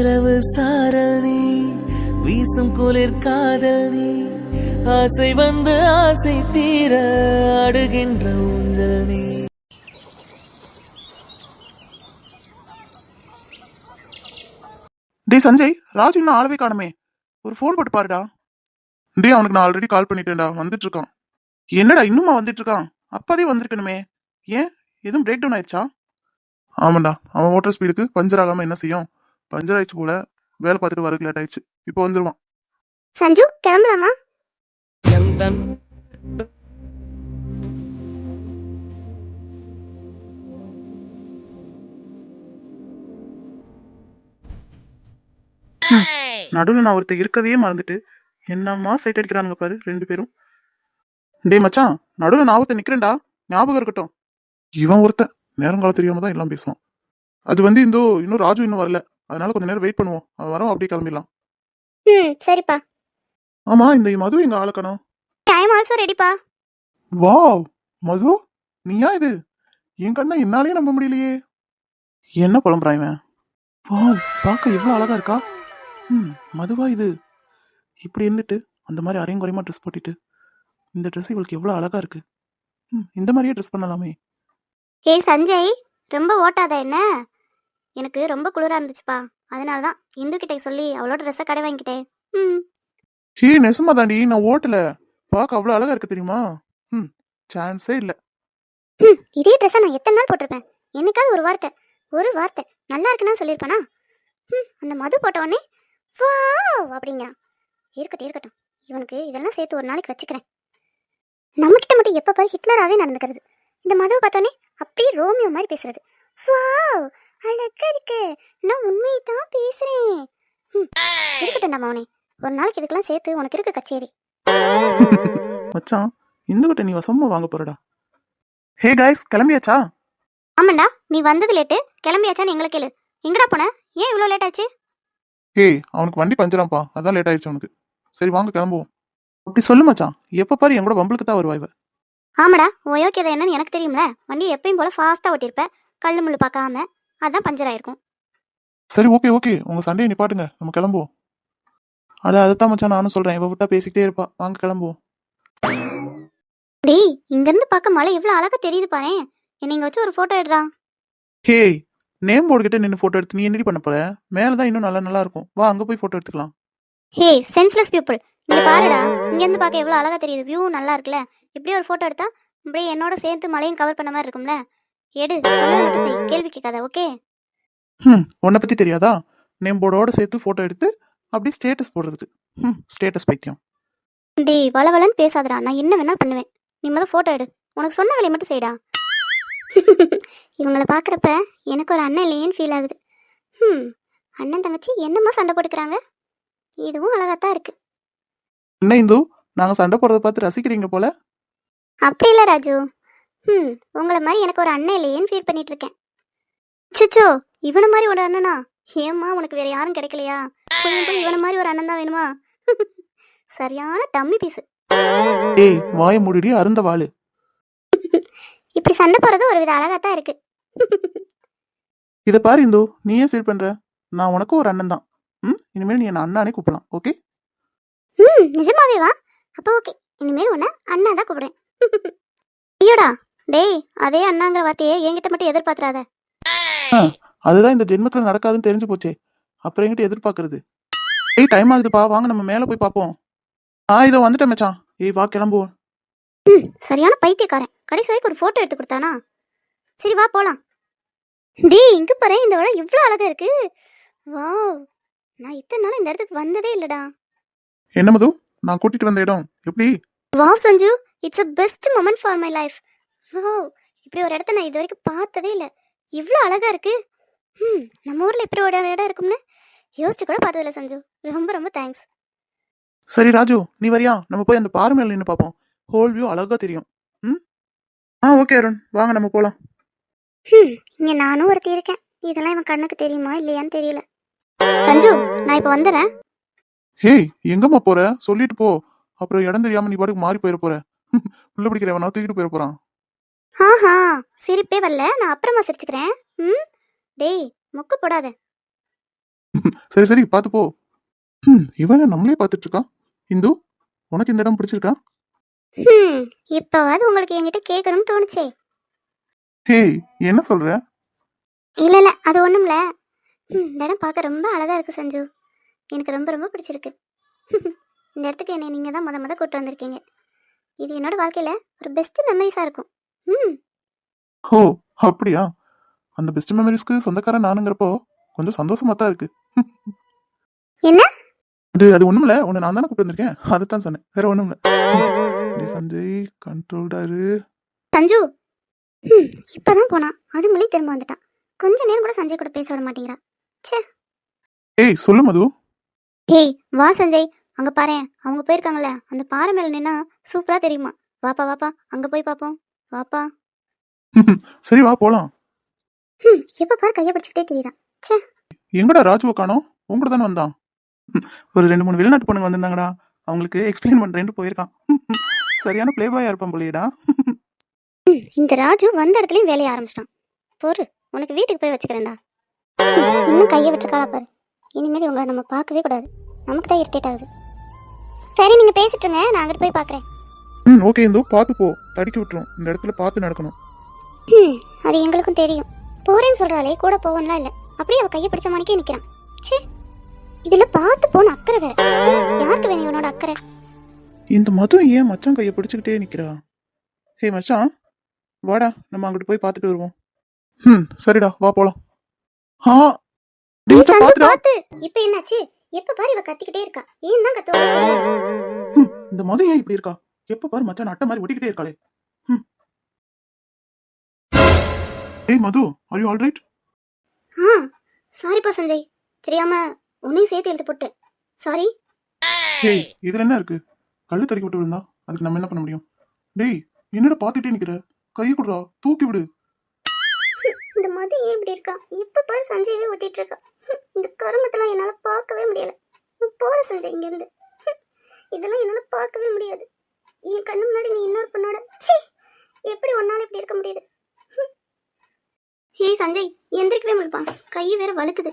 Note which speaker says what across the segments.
Speaker 1: நிலவு சாரல் நீ வீசும் குளிர் காதல் நீ. ஆசை வந்து ஆசை தீர அடுகின்ற ஊஞ்சல் நீ.
Speaker 2: டேய் சஞ்சய் ராஜு இன்னும் ஆளவே காணுமே. ஒரு ஃபோன் போட்டு பாருடா. டேய் அவனுக்கு நான் ஆல்ரெடி கால் பண்ணிட்டேன்டா. வந்துட்டு இருக்கான் என்னடா இன்னுமா வந்துட்டு இருக்கான் அப்பதே வந்திருக்கணுமே. ஏன்? எதுவும் பிரேக் டவுன் ஆயிடுச்சா? ஆமாண்டா அவன் ஓட்டர் ஸ்பீடுக்கு பஞ்சர் ஆகாம என்ன செய்யும்? பஞ்சர் ஆயிடுச்சு போல வேலை பார்த்துட்டு வரக்கு லேட் ஆயிடுச்சு. இப்போ வந்துருவான்.
Speaker 3: சஞ்சு கிளம்பலாமா?
Speaker 2: நடுவில் நான் ஒருத்தர் இருக்கதையே மறந்துட்டு என்னம்மா சைட் அடிக்கிறானுங்க பாரு ரெண்டு பேரும். டேய் மச்சான் நடுவில் நான் ஒருத்தன் நிக்கிறேன்டா ஞாபகம் இருக்கட்டும். இவன் ஒருத்தன் நேரங்காலம் தெரியாம தான் எல்லாம் பேசுவான். அது வந்து இந்தோ இன்னும் ராஜு இன்னும் வரல. அதனால கொஞ்ச நேரம் வெயிட் பண்ணுவோம். அவன் வரோம் அப்படியே கிளம்பிடலாம்.
Speaker 3: ம் சரிப்பா.
Speaker 2: ஆமா இந்த மது எங்க ஆளக்கணும்
Speaker 3: எம் ஆல்சோ ரெடிப்பா
Speaker 2: வாவ் மது நீயா இது? என் கண்ணை என்னாலே நம்ப முடியலையே. என்ன புலம்புறான் இவன்? வாவ் பார்க்க எவ்வளவு அழகா இருக்கா? ம் மதுவா இது. இப்படி இருந்துட்டு அந்த மாதிரி அரையும் குறையுமா ட்ரெஸ் போட்டுட்டு இந்த ட்ரெஸ் இவளுக்கு எவ்வளவு அழகா இருக்கு. ம் இந்த மாதிரியே ட்ரெஸ் பண்ணலாமே.
Speaker 3: ஏய் சஞ்சய் ரொம்ப ஓட்டாத என்ன? எனக்கு ரொம்ப குளிரா இருந்துச்சுப்பா. அதனால தான் இந்து கிட்ட சொல்லி அவளோட ட்ரெஸ்ஸை கடை வாங்கிட்டேன் ம்.
Speaker 2: ஹே நெசமா தாண்டி நான் ஓட்டல. பார்க்க அவ்வளவு அழகா இருக்கு தெரியுமா? ம் சான்ஸே இல்ல.
Speaker 3: ம், இதே ட்ரெஸ்ஸை நான் எத்தனை நாள் போட்டிருப்பேன்? என்னைக்காவது ஒரு வார்த்தை ஒரு வார்த்தை நல்லா இருக்குன்னு சொல்லியிருப்பானா? ம் அந்த மது போட்ட உடனே வாவ்! அப்படிங்கிறான் இருக்கட்டும் இருக்கட்டும். இவனுக்கு இதெல்லாம் சேர்த்து ஒரு நாளைக்கு வச்சுக்கிறேன். நம்மக்கிட்ட மட்டும் எப்போ பாரு ஹிட்லராகவே நடந்துக்கிறது. இந்த மதுவை பார்த்தோன்னே அப்படியே ரோமியோ மாதிரி பேசுறது. வாவ்! அழகா இருக்கு. நான் உண்மையை தான் பேசுறேன் இருக்கட்டும்டா மௌனே ஒரு நாளைக்கு இதுக்கெல்லாம் சேர்த்து உனக்கு இருக்கு கச்சேரி.
Speaker 2: மச்சான் இந்த கிட்ட நீ வசமா வாங்க போறடா. Hey guys கிளம்பியாச்சா?
Speaker 3: ஆமாண்டா நீ வந்தது லேட்டு கிளம்பியாச்சான்னு எங்களை கேளு. எங்கடா போன? ஏன் இவ்வளோ லேட் ஆச்சு?
Speaker 2: ஏய் அவனுக்கு வண்டி பஞ்சராம்ப்பா. அதான் லேட் ஆயிடுச்சு அவனுக்கு. சரி வாங்க கிளம்புவோம். அப்படி சொல்லு மச்சான். எப்ப பாரு என் கூட பம்பளுக்கு தான் வருவா இவ.
Speaker 3: ஆமாடா உன் யோக்கியதை என்னன்னு எனக்கு தெரியும்ல. வண்டி எப்பயும் போல ஃபாஸ்ட்டாக ஓட்டியிருப்ப கல்லு முள்ளு பார்க்காம அதான் பஞ்சர் ஆயிருக்கும்.
Speaker 2: சரி ஓகே ஓகே உங்க சண்டையை நிப்பாட்டுங்க. நம்ம கிளம்புவோம். அட அதைத்தான் மச்சான் நானும் சொல்றேன். இவ விட்டா பேசிக்கிட்டே இருப்பா. வாங்க கிளம்புவோம்.
Speaker 3: டேய் இங்கேருந்து பார்க்க மலை எவ்வளோ அழகா தெரியுது பாரு என்னை இங்கே வச்சு ஒரு ஃபோட்டோ எடுறா
Speaker 2: ஹே நேம் போர்டு கிட்ட நின்று போட்டோ எடுத்து நீ என்னடி பண்ண போற? மேல தான் இன்னும் நல்லா நல்லா இருக்கும். வா அங்க போய் போட்டோ எடுத்துக்கலாம்.
Speaker 3: ஹே சென்ஸ்லெஸ் பீப்புள் இங்கே பாருடா. இங்கேருந்து பார்க்க எவ்வளோ அழகா தெரியுது. வியூ நல்லா இருக்குல்ல. இப்படியே ஒரு ஃபோட்டோ எடுத்தா அப்படியே என்னோட சேர்த்து மலையும் கவர் பண்ண மாதிரி இருக்கும்ல. எடு சொன்னதை செய் கேள்வி கேட்காத ஓகே?
Speaker 2: ம் உன்னை பத்தி தெரியாதா? நேம் போர்டோட சேர்த்து போட்டோ எடுத்து அப்படியே ஸ்டேட்டஸ் போடுறதுக்கு. ம் ஸ்டேட்டஸ் பைத்தியம்.
Speaker 3: டேய் வளவலன்னு பேசாதடா நான் என்ன வேணா பண்ணுவேன். நீ முதல் ஃபோட்டோ எடு. உனக்கு சொன்ன வேலையை மட்டும் செய்டா. இவங்கள பார்க்குறப்ப எனக்கு ஒரு அண்ணன் இல்லையேன்னு ஃபீல் ஆகுது. ம் அண்ணன் தங்கச்சி என்னம்மா சண்டை போட்டுக்கிறாங்க. இதுவும் அழகாத்தான் இருக்கு.
Speaker 2: என்ன இந்து நாங்க சண்டை போடுறத பார்த்து ரசிக்கிறீங்க போல?
Speaker 3: அப்படி இல்லை ராஜு. ம் உங்களை மாதிரி எனக்கு ஒரு அண்ணன் இல்லையேன்னு ஃபீல் பண்ணிட்டு இருக்கேன் சுச்சோ இவனை மாதிரி ஒரு அண்ணனா? ஏம்மா உனக்கு வேற யாரும் கிடைக்கலையா? போய் இவனை மாதிரி ஒரு அண்ணன் தான் வேணுமா? சரியான டம்மி பீஸு
Speaker 2: ஏய் வாய மூடிடி அருந்த வாளு.
Speaker 3: இப்படி சண்டை போறது ஒரு வித அழகாத்தான் இருக்கு.
Speaker 2: இத பாரு இந்து நீ ஏன் ஃபீல் பண்ற? நான் உனக்கு ஒரு அண்ணன் தான். ம் இனிமேல் நீ என்ன அண்ணானே கூப்பிடலாம் ஓகே
Speaker 3: ம் நிஜமாவே வா அப்போ ஓகே இனிமேல் உன்னை அண்ணா தான் கூப்பிடுறேன். ஐயோடா டேய் அதே அண்ணாங்கிற வார்த்தையை என்கிட்ட மட்டும் எதிர்பார்த்துறாத
Speaker 2: அதுதான் இந்த ஜென்மத்துல நடக்காதுன்னு தெரிஞ்சு போச்சே. அப்புறம் எங்கிட்ட எதிர்பார்க்கறது. ஏய் டைம் ஆகுதுப்பா. வாங்க நம்ம மேல போய் பார்ப்போம். ஆ இதோ வந்துட்டேன் மச்சான். ஏய் வா கிளம்புவோம்
Speaker 3: ம் சரியான பைத்தியக்காரன். கடைசி வரைக்கும் ஒரு ஃபோட்டோ எடுத்து கொடுத்தானா? சரி வா போலாம். டேய் இங்க பாரு இந்த இடம் இவ்வளோ அழகா இருக்கு. வாவ். நான் இத்தனை நாள் இந்த இடத்துக்கு வந்ததே இல்லடா.
Speaker 2: என்ன மது? நான் கூட்டிட்டு வந்த இடம். எப்படி?
Speaker 3: Wow Sanju. It's a best moment for my life wow இப்படி ஒரு இடத்த நான் இது வரைக்கும் பார்த்ததே இல்லை. இவ்வளோ அழகா இருக்கு. ம் நம்ம ஊர்ல இப்படி ஒரு இடம் இருக்கும்னு யோசிச்சு கூட பார்த்ததில்ல சஞ்சு. ரொம்ப ரொம்ப தேங்க்ஸ்
Speaker 2: சரி ராஜு நீ வரியா? நம்ம போய் அந்த பாறை மேல நின்று பார்ப்போம். ஹோல் வியூ அழகா தெரியும். ம்? ஆ ஓகே அருண். வாங்க நம்ம போலாம்.
Speaker 3: ம் இங்க நானும் ஒருத்தி இருக்கேன். இதெல்லாம் இவன் கண்ணுக்கு தெரியுமா இல்லையான்னு தெரியல. சஞ்சு நான் இப்போ வந்துடுறேன்
Speaker 2: ஹேய் எங்கம்மா போற? சொல்லிட்டு போ. அப்புறம் இடம் தெரியாம நீ பாட்டுக்கு மாறி போயிட போற. புள்ள பிடிக்கிறவனா தூக்கிட்டு போயிட போறான்.
Speaker 3: ஆஹா சிரிப்பே வரல. நான் அப்புறமா சிரிச்சுக்கிறேன். ம்? டேய் மொக்கு போடாத.
Speaker 2: சரி சரி பார்த்து போ. ம் இவனை நம்மளே பார்த்துட்டு இருக்கா? இந்து உனக்கு இந்த இடம் பிடிச்சிருக்கா?
Speaker 3: ஹம் இப்போவாது உங்களுக்கு என்கிட்ட கேட்கணும்னு தோணுச்சே.
Speaker 2: ஹேய் என்ன சொல்ற?
Speaker 3: இல்லை இல்லை அது ஒன்றும்ல ம் இந்த இடம் பார்க்க ரொம்ப அழகாக இருக்குது சஞ்சு. எனக்கு ரொம்ப ரொம்ப பிடிச்சிருக்கு. இந்த இடத்துக்கு என்னை நீங்கள் தான் முத முத கூட்டு வந்திருக்கீங்க. இது என்னோட வாழ்க்கையில் ஒரு பெஸ்ட் மெமரிஸாக இருக்கும். ம்.
Speaker 2: ஓ அப்படியா? அந்த பெஸ்ட் மெமரிஸ்க்கு சொந்தக்காரன் நானுங்கிறப்போ கொஞ்சம் சந்தோஷமா தான் இருக்கு.
Speaker 3: என்ன?
Speaker 2: அது அது ஒண்ணுமில்ல. உன்னை நான் தானே கூப்பிட்டு வந்திருக்கேன். அதைத்தான் சொன்னேன். வேற ஒண்ணும் இல்ல டேய் சஞ்சய் கண்ட்ரோல்டாரு
Speaker 3: சஞ்சு! ம் இப்போ தான் போனான். அது மொழி திரும்ப வந்துட்டான். கொஞ்ச நேரம் கூட சஞ்சய் கூட பேச விட மாட்டேங்கிறா. ச்சே!
Speaker 2: ஏய் சொல்லு மது.
Speaker 3: ஏய் வா சஞ்சய். அங்கே பாரேன். அவங்க போயிருக்காங்கல்ல. அந்த பாறை மேலே நின்னா சூப்பராக தெரியுமா. வாப்பா வாப்பா. அங்கே போய் பார்ப்போம் வாப்பா.
Speaker 2: சரி வா போலாம்.
Speaker 3: எப்போ பாரு கையை பிடிச்சிக்கிட்டே தெரியறான். ச்சே.
Speaker 2: எங்கடா ராஜுவை காணோம்? உங்க தானே வந்தான்? ஒரு ரெண்டு மூணு வெளிநாட்டு பொண்ணுங்க வந்திருந்தாங்கடா. அவங்களுக்கு எக்ஸ்பிளைன் பண்றேன்ட்டு போயிருக்கான். சரியான பிளே பாயா இருப்பான் போலியடா.
Speaker 3: இந்த ராஜு வந்த இடத்துலயும் வேலைய ஆரம்பிச்சிட்டான். பொறு உனக்கு வீட்டுக்கு போய் வச்சுக்கிறேன்டா. இன்னும் கையை விட்டுருக்காளா பாரு. இனிமேல் இவங்களை நம்ம பார்க்கவே கூடாது. நமக்கு தான் இரிட்டேட் ஆகுது. சரி நீங்க பேசிட்டுங்க நான் அங்கிட்டு போய் பார்க்குறேன்
Speaker 2: ம் ஓகே இந்தோ பார்த்து போ. தடுக்கி விட்டுரும். இந்த இடத்துல பார்த்து நடக்கணும்.
Speaker 3: ம் அது எங்களுக்கும் தெரியும். போறேன்னு சொல்றாளே கூட போவோம்லாம் இல்லை. அப்படியே அவ கையை பிடிச்ச மணிக்கே நிற்கிறான் ச்சே இதுல பார்த்து போன அக்கறை வேற. யாருக்கு வேணும் இவனோட அக்கறை?
Speaker 2: இந்த மது ஏன் மச்சான் கையை பிடிச்சுக்கிட்டே நிக்கிறா? ஹே மச்சான் வாடா நம்ம அங்கிட்டு போய் பார்த்துட்டு வருவோம். ம் சரிடா வா போலாம். ஆ டேய்
Speaker 3: சந்து. பார்த்து. இப்ப என்னாச்சு? எப்ப பாரு இவ கத்திக்கிட்டே இருக்கா. ஏன் தான் கத்துவா
Speaker 2: ம், இந்த மது ஏன் இப்படி இருக்கா? எப்ப பாரு மச்சான் அட்டை மாதிரி ஒட்டிக்கிட்டே இருக்காளே. ஏய் Madhu are you all right
Speaker 3: ஆ சாரிப்பா சஞ்சய். தெரியாம உன்னையும் சேர்த்து எழுத்து போட்டேன். சாரி
Speaker 2: ஏய் இதுல என்ன இருக்கு? கல்லு தடுக்கி விட்டு விழுந்தா அதுக்கு நம்ம என்ன பண்ண முடியும்? டேய் என்னடா பார்த்துட்டே நிக்கிற? கையை கொடுறா தூக்கி விடு.
Speaker 3: இந்த மதி ஏன் இப்படி இருக்கா? இப்ப பாரு சஞ்சயவே ஒட்டிட்டு இருக்கா. இந்த கருமத்தெல்லாம் என்னால பார்க்கவே முடியல. போற சஞ்சய் இங்க இருந்து இதெல்லாம் என்னால பார்க்கவே முடியாது. என் கண்ணு முன்னாடி நீ இன்னொரு பொண்ணோட ச்சீ! எப்படி ஒன்னால இப்படி இருக்க முடியுது. ஏய் சஞ்சய் எந்திரிக்கவே முடியுப்பா கை வேற வழுக்குது.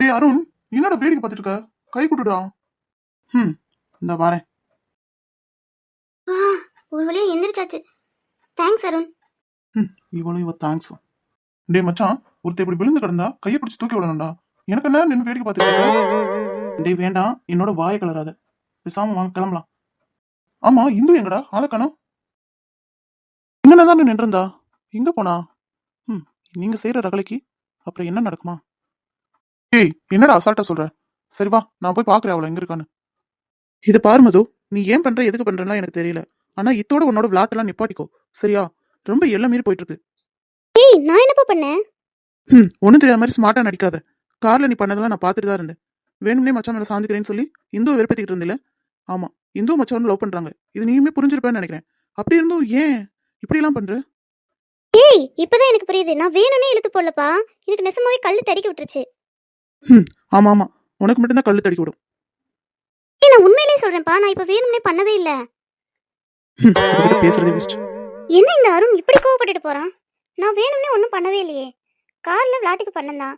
Speaker 2: டேய் அருண் என்னடா வேடிக்கை பார்த்துட்டு இருக்க? கை கொடுடா ம் இந்த
Speaker 3: வா ஒரு வழியா எந்திரிச்சாச்சு. தேங்க்ஸ் அருண்.
Speaker 2: ம் இவளும் இவ தேங்க்ஸ் டேய் மச்சான் ஒருத்தர் இப்படி விழுந்து கிடந்தா கையை பிடிச்சு தூக்கி விடணும்டா. எனக்கு என்ன நின்று வேடிக்கை பார்த்துட்டு? டேய் வேண்டாம் என்னோட வாயை கலராத. பேசாம வாங்க கிளம்பலாம். ஆமா இந்து எங்கடா? ஆளை காணோம். இங்கே தான் நின்றுந்தா எங்க போனா? ம் நீங்க செய்யற ரகலைக்கு அப்புறம் என்ன நடக்குமா? ஏய் என்னடா அசால்ட்டா சொல்ற? சரி வா நான் போய் பாக்குறேன் அவளை எங்க இருக்கான்னு. இது பாரு மது நீ ஏன் பண்ற எதுக்கு பண்றேன்னா எனக்கு தெரியல. ஆனா இத்தோட உன்னோட விளாட்டெல்லாம் நிப்பாட்டிக்கோ சரியா? ரொம்ப எல்லாம் மீறி போயிட்டு இருக்கு
Speaker 3: ஏய் நான் என்னப்பா பண்ணேன்?
Speaker 2: ம் ஒன்றும் தெரியாத மாதிரி ஸ்மார்ட்டா நடிக்காத. கார்ல நீ பண்ணதெல்லாம் நான் பார்த்துட்டு தான் இருந்தேன். வேணும்னே மச்சான் மேல சாந்திக்கிறேன்னு சொல்லி இந்துவை வெறுப்பத்திக்கிட்டு இருந்தில்ல? ஆமா. இந்து மச்சான் லவ் பண்றாங்க. இது நீயுமே புரிஞ்சிருப்பேன்னு நினைக்கிறேன். அப்படி இருந்தும் ஏன் இப்படி எல்லாம் பண்ற?
Speaker 3: ஏய் இப்பதான் எனக்கு புரியுது. நான் வேணும்னே இழுத்து போடலப்பா. எனக்கு நெசமாவே கல்லு தடிக்க விட்டுருச்சு.
Speaker 2: ஆமா ஆமா. உனக்கு மட்டும்தான் கல்லு தடிக்க விடும்.
Speaker 3: ஏய் நான் உண்மையிலேயே சொல்றேன்ப்பா. நான் இப்ப வேணும்னே பண்ணவே இல்ல.
Speaker 2: ம், உன்கிட்ட பேசுறதே வேஸ்ட்
Speaker 3: என்ன இந்த அருண் இப்படி கோவப்பட்டுட்டு போறான்? நான் வேணும்னே ஒன்றும் பண்ணவே இல்லையே. கார்ல விளாட்டுக்கு பண்ணந்தான்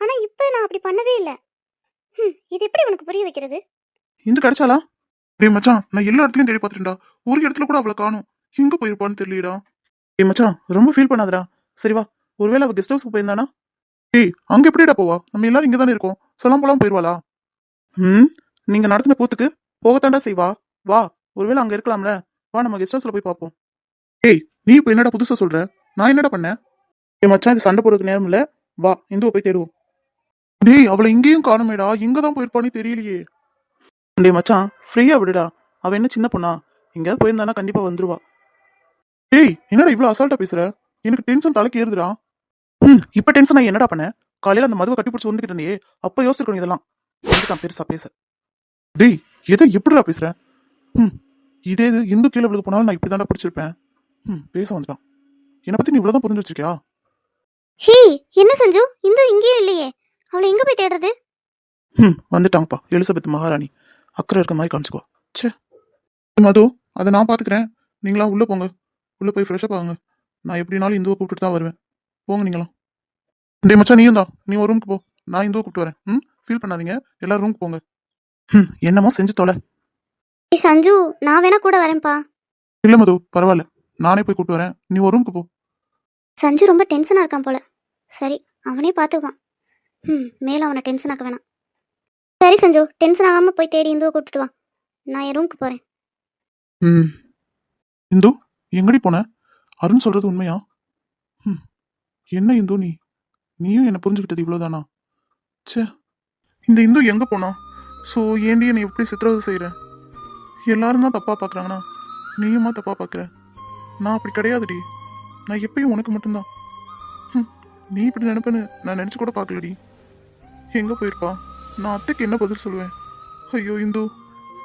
Speaker 3: ஆனா இப்ப நான் அப்படி பண்ணவே இல்ல. ஹம், இது எப்படி உனக்கு புரிய வைக்கிறது?
Speaker 2: இந்து கிடைச்சாலா டே மச்சான் நான் எல்லா இடத்துலயும் தேடி பார்த்துட்டேன்டா. ஒரு இடத்துல கூட அவளை காணும். எங்க போயிருப்பான்னு தெரியலடா. டே மச்சான் ரொம்ப ஃபீல் பண்ணாதடா. சரி வா. ஒருவேளை அவ கெஸ்ட் ஹவுஸ்க்கு போயிருந்தானா? ஏய் அங்க எப்படிடா போவா? நம்ம எல்லாரும் இங்க தானே இருக்கோம். சொல்லாம போலாம் போயிருவாளா? ம் நீங்க நடத்தின போத்துக்கு போகத்தாண்டா செய்வா. வா ஒருவேளை அங்க இருக்கலாம்ல. வா நம்ம கெஸ்ட் ஹவுஸ்ல போய் பார்ப்போம். ஏய் நீ இப்போ என்னடா புதுசா சொல்ற? நான் என்னடா பண்ணேன் ஏ மச்சான் இது சண்டை போடுறதுக்கு நேரம் இல்ல வா இந்துவை போய் தேடுவோம். டேய் அவளை இங்கேயும் காணுமேடா. எங்க தான் போயிருப்பானே தெரியலையே. டேய் மச்சான் ஃப்ரீயா விடுடா. அவ என்ன சின்ன பொண்ணா? எங்கேயாவது போயிருந்தானா கண்டிப்பா வந்துருவா. டேய் என்னடா இவ்வளவு அசால்ட்டா பேசுற? எனக்கு டென்ஷன் தலைக்கு ஏறுதுடா. ம் இப்ப டென்ஷன் நான் என்னடா பண்ணேன் காலையில அந்த மதுவை கட்டி பிடிச்சி வந்துகிட்டு இருந்தியே அப்ப யோசிச்சிருக்கணும் இதெல்லாம். வந்துட்டான் பெருசா பேச டேய் எதை எப்படிடா பேசுற? ம் இதே இது இந்து கீழே விழுது போனாலும் நான் இப்படி தாண்டா பிடிச்சிருப்பேன். ம் பேச வந்துட்டான். என்னை பத்தி நீ இவ்வளவுதான் புரிஞ்சு வச்சிருக்கியா?
Speaker 3: ஹே என்ன செஞ்சு? இந்த இங்கேயும் இல்லையே. அவளை எங்க போய் தேடுறது?
Speaker 2: ம் வந்துட்டாங்கப்பா எலிசபெத் மகாராணி. அக்கறை இருக்க மாதிரி காமிச்சுக்குவா. ச்சே. மது அதை நான் பார்த்துக்கிறேன் நீங்களாம் உள்ளே போங்க. உள்ளே போய் ஃப்ரெஷ்ஷப் ஆகுங்க. நான் எப்படினாலும் இந்துவை கூப்பிட்டுட்டு தான் வருவேன். போங்க நீங்களாம். டேய் மச்சான் நீயும் தான் நீ ஒரு ரூமுக்கு போ. நான் இந்துவை கூப்பிட்டு வரேன். ம்? ஃபீல் பண்ணாதீங்க. எல்லாரும் ரூம் போங்க. ம் என்னமோ செஞ்சு தொலை.
Speaker 3: சஞ்சு நான் வேணா கூட வரேன்ப்பா.
Speaker 2: இல்ல மது பரவாயில்ல. நானே போய் கூட்டு வரேன். நீ ஒரு ரூமுக்கு போ.
Speaker 3: சஞ்சு ரொம்ப டென்ஷனாக இருக்கான் போல. சரி அவனே பார்த்துக்குவான் ம் மேலும் அவனை டென்ஷன் ஆக்க வேணாம். சரி சஞ்சு. டென்ஷன் ஆகாமல் போய் தேடி இந்துவை கூப்பிட்டுட்டு வா. நான் என் ரூமுக்கு போகிறேன்
Speaker 2: ம். இந்து எங்கடி போன? அருண் சொல்றது உண்மையா? ம். என்ன இந்து நீ? நீயும் என்ன புரிஞ்சுக்கிட்டது இவ்வளவுதானா? சே இந்த இந்து எங்க போனா? ஸோ ஏண்டி என்னை எப்படி சித்திரவதை செய்யற எல்லாரும் தான் தப்பா பார்க்கறாங்கன்னா நீயுமா தப்பா பார்க்குற நான் அப்படி கிடையாதுடி. நான் எப்பயும் உனக்கு மட்டும்தான். ம், நீ இப்படி நினைப்பேன்னு நான் நினைச்சு கூட பார்க்கலடி. எங்க போயிருப்பா? நான் அத்தைக்கு என்ன பதில் சொல்லுவேன்? ஐயோ இந்து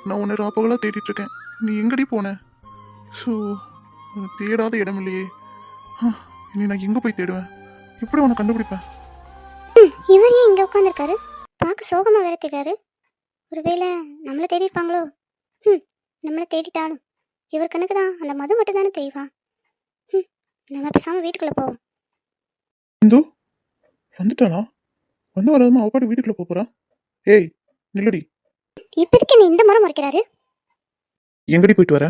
Speaker 2: நான் உன்னை ராப்பகலா தேடிட்டு இருக்கேன் நீ எங்கடி போன? ஸோ தேடாத இடம் இல்லையே. இனி நான் எங்க போய் தேடுவேன்? எப்படி உன்னை கண்டுபிடிப்பேன்?
Speaker 3: இவர் ஏன் இங்கே உட்காந்துருக்காரு பார்க்க சோகமாக வேற தெரியாரு ஒருவேளை நம்மளை தேடி இருப்பாங்களோ ம் நம்மளை தேடிட்டாலும். இவர் கணக்கு தான் அந்த மது மட்டும் தானே தெரியவா ம் நம்ம பேசாமல் வீட்டுக்குள்ளே போவோம்.
Speaker 2: இந்து வந்துட்டானா? வந்து வராதமா அவ பாட்டு வீட்டுக்குள்ள போப் போறா? ஏய் நில்லடி.
Speaker 3: இப்போதைக்கு என்ன இந்த மரம் மறைக்கிறாரு?
Speaker 2: எங்கடி போயிட்டு வர?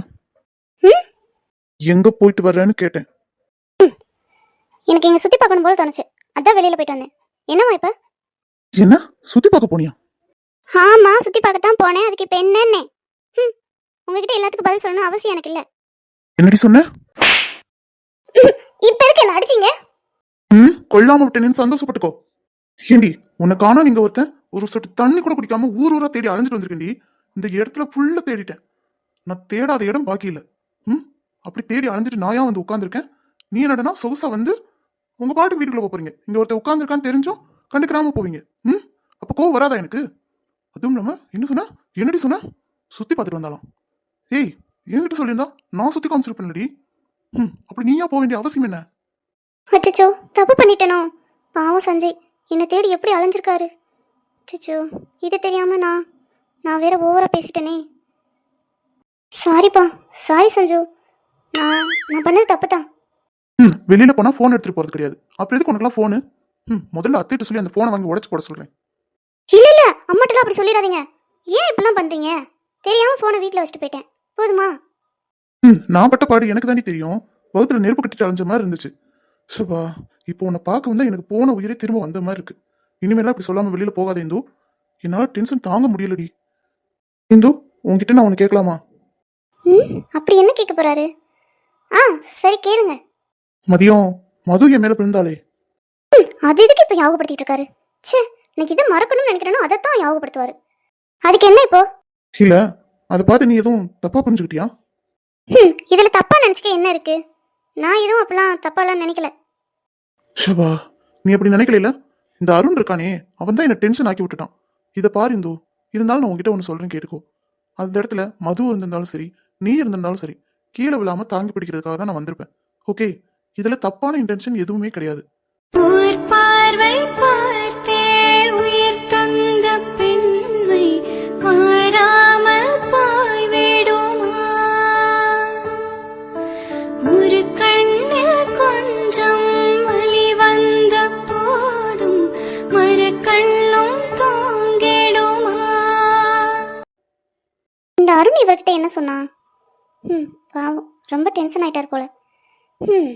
Speaker 3: ம்?
Speaker 2: எங்க போயிட்டு வர்றேன்னு கேட்டேன்.
Speaker 3: எனக்கு இங்கே சுற்றி பார்க்கணும் போல தோணுச்சு. அதான் வெளியில் போயிட்டு வந்தேன். என்னவா இப்போ?
Speaker 2: என்ன? சுத்தி பார்க்க போனியா?
Speaker 3: ஆமா சுத்தி பார்க்கத்தான் போனேன். அதுக்கு இப்ப என்னன்னே? ம். உங்ககிட்ட எல்லாத்துக்கும் பதில் சொல்லணும் அவசியம் எனக்கு இல்ல.
Speaker 2: என்னடி சொன்ன?
Speaker 3: இப்ப எதுக்கு என்ன அடிச்சீங்க?
Speaker 2: ம் கொல்லாம விட்டேன்னு சந்தோஷப்பட்டுக்கோ. ஏண்டி உன்னை காணோம் நீங்க ஒருத்தன்? ஒரு சொட்டு தண்ணி கூட குடிக்காம ஊர் ஊரா தேடி அலைஞ்சிட்டு வந்திருக்கேன்டி. இந்த இடத்துல ஃபுல்லா தேடிட்டேன். நான் தேடாத இடம் பாக்கி இல்லை. ம்? அப்படி தேடி அலைஞ்சிட்டு நான் ஏன் வந்து உட்காந்துருக்கேன் நீ என்னடனா சொகுசா வந்து உங்க பாட்டுக்கு வீட்டுக்குள்ள போறீங்க. இங்க ஒருத்தர் உட்காந்துருக்கான்னு தெரிஞ்சும் கண்டுக்கிறாம போவீங்க. ம்? அப்ப கோவம் வராதா எனக்கு? அதுவும் இல்லாம என்ன சொன்னா? என்னடி சொன்ன? சுத்தி பார்த்துட்டு வந்தாலும் ஏய் என்கிட்ட சொல்லியிருந்தா நான் சுத்தி காமிச்சிருப்பேன்லடி. ம் அப்படி நீயா போக வேண்டிய அவசியம் என்ன?
Speaker 3: அச்சச்சோ தப்பு பண்ணிட்டனோ? பாவம் சஞ்சய் என்னை தேடி எப்படி அலைஞ்சிருக்காரு? அச்சச்சோ இது தெரியாம நான் நான் வேற ஓவரா பேசிட்டேனே. சாரிப்பா சாரி சஞ்சு. நான் நான் பண்ணது தப்பு தான்
Speaker 2: ம் வெளியில போனா ஃபோன் எடுத்துட்டு போறது கிடையாது. அப்புறம் எதுக்கு உனக்குலாம் ஃபோனு ம் முதல்ல அத்தைட்டு சொல்லி அந்த ஃபோனை வாங்கி உடச்சு போட சொல்றேன்.
Speaker 3: இல்ல இல்ல அம்மாட்டெல்லாம் அப்படி சொல்லிடாதீங்க. ஏன் இப்படிலாம் பண்றீங்க? தெரியாம போனை வீட்டில் வச்சுட்டு போயிட்டேன். போதுமா?
Speaker 2: ம் நான் பட்ட பாடு எனக்கு தாண்டி தெரியும். வகுத்துல நெருப்பு கட்டிட்டு அலைஞ்ச மாதிரி இருந்துச்சு. சுபா இப்போ உன்னை பார்க்க வந்தா எனக்கு போன உயிரே திரும்ப வந்த மாதிரி இருக்கு. இனிமேலாம் இப்படி சொல்லாம வெளியில போகாத இந்து. என்னால டென்ஷன் தாங்க முடியலடி. இந்து உன்கிட்ட நான் உன்னை கேட்கலாமா?
Speaker 3: ம் அப்படி என்ன கேட்க போறாரு? ஆ சரி கேளுங்க.
Speaker 2: மதியம் மது என் மேல விழுந்தாளே.
Speaker 3: அது எதுக்கு இப்போ ஞாபகப்படுத்திட்டு இருக்காரு? ச்சே எனக்கு இதை மறக்கணும்னு நினைக்கிறேனோ அதைத்தான் ஞாபகப்படுத்துவாரு. அதுக்கு என்ன இப்போ?
Speaker 2: இல்ல அதை பார்த்து நீ எதுவும் தப்பா புரிஞ்சுக்கிட்டியா?
Speaker 3: ஹம், இதுல தப்பா நினைச்சுக்க என்ன இருக்கு? நான் எதுவும் அப்பெல்லாம் தப்பாலாம் நினைக்கல.
Speaker 2: ஷபா நீ அப்படி நினைக்கல இந்த அருண் இருக்கானே அவன் தான் என்ன டென்ஷன் ஆக்கி விட்டுட்டான். இதை பாரு இந்தோ இருந்தாலும் நான் உங்ககிட்ட ஒன்று சொல்கிறேன் கேட்டுக்கோ. அந்த இடத்துல மது இருந்திருந்தாலும் சரி நீ இருந்திருந்தாலும் சரி கீழே விழாம தாங்கி பிடிக்கிறதுக்காக தான் நான் வந்திருப்பேன். ஓகே இதில் தப்பான இன்டென்ஷன் எதுவுமே கிடையாது.
Speaker 4: பார்வை
Speaker 3: என்ன சொன்னா? ம் பாவம் ரொம்ப டென்ஷன் ஆயிட்டார் போல. ம்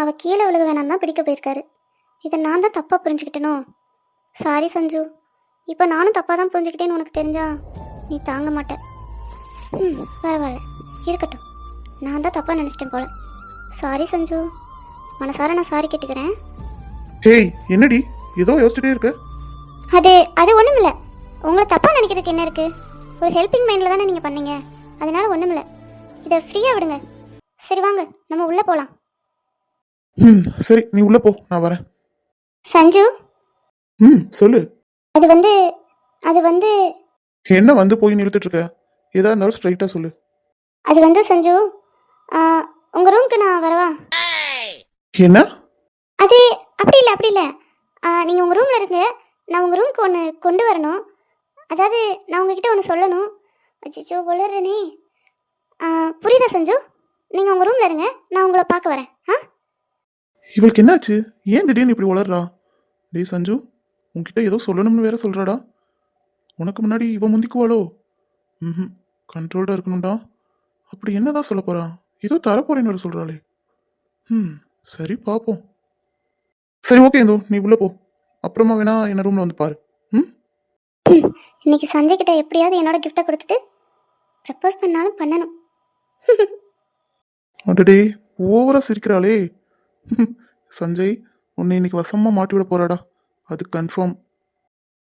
Speaker 3: அவ கீழே விழுக வேணாம் தான் பிடிக்க போயிருக்காரு. இதை நான் தான் தப்பாக புரிஞ்சுக்கிட்டேனோ? சாரி சஞ்சு. இப்போ நானும் தப்பாக தான் புரிஞ்சுக்கிட்டேன்னு உனக்கு தெரிஞ்சா நீ தாங்க மாட்ட. ம் பரவாயில்ல. இருக்கட்டும். நான் தான் தப்பாக நினச்சிட்டேன் போல. சாரி சஞ்சு. மனசார நான் சாரி கேட்டுக்கிறேன்.
Speaker 2: ஹேய் என்னடி? ஏதோ யோசிச்சுட்டே இருக்க?
Speaker 3: அது அது ஒன்றும் இல்லை உங்களை தப்பாக நினைக்கிறதுக்கு என்ன இருக்குது ஒரு ஹெல்பிங் மைண்டில் தானே நீங்கள் பண்ணீங்க. அதனால ஒன்றும் இல்லை இதை ஃப்ரீயாக விடுங்க. சரி வாங்க. நம்ம உள்ளே போகலாம்
Speaker 2: ம் சரி நீ உள்ள போ. நான் வரேன்.
Speaker 3: சஞ்சு?
Speaker 2: ம் சொல்லு.
Speaker 3: அது வந்து அது வந்து
Speaker 2: என்ன வந்து போய் நிறுத்திட்டு இருக்க? எதா இருந்தாலும் ஸ்ட்ரைட்டா சொல்லு.
Speaker 3: அது வந்து சஞ்சு உங்கள் ரூமுக்கு நான் வரவா?
Speaker 2: என்ன?
Speaker 3: அது அப்படி இல்லை அப்படி இல்லை. நீங்கள் உங்கள் ரூமில் இருங்க. நான் உங்கள் ரூமுக்கு ஒன்று கொண்டு வரணும். அதாவது நான் உங்ககிட்ட ஒன்று சொல்லணும். அச்சிச்சோ வளர்றனே. புரியுதா சஞ்சு? நீங்கள் உங்கள் ரூமில் இருங்க நான் உங்களை பார்க்க வரேன். ஆ?
Speaker 2: இவளுக்கு என்னாச்சு? ஏன் திடீர்னு இப்படி வளர்றா? டேய் சஞ்சு உன்கிட்ட ஏதோ சொல்லணும்னு வேற சொல்றாடா. உனக்கு முன்னாடி இவன் முந்திக்குவாளோ? ம் கண்ட்ரோல்டாக இருக்கணும்டா. அப்படி என்னதான் சொல்ல போறா? ஏதோ தரப்போறேன்னு வேற சொல்றாளே. ம் சரி பார்ப்போம் சரி ஓகே இந்தோ நீ உள்ள போ. அப்புறமா வேணா என்ன ரூம்ல வந்து பாரு. ம்?
Speaker 3: இன்னைக்கு சஞ்சய் கிட்ட எப்படியாவது என்னோட கிஃப்டை கொடுத்துட்டு ப்ரப்போஸ் பண்ணாலும் பண்ணணும்.
Speaker 2: அடடே ஓவரா சிரிக்கிறாளே. சஞ்சய் உன்னை இன்னைக்கு வசமா மாட்டி விட போறாடா. அது கன்ஃபார்ம்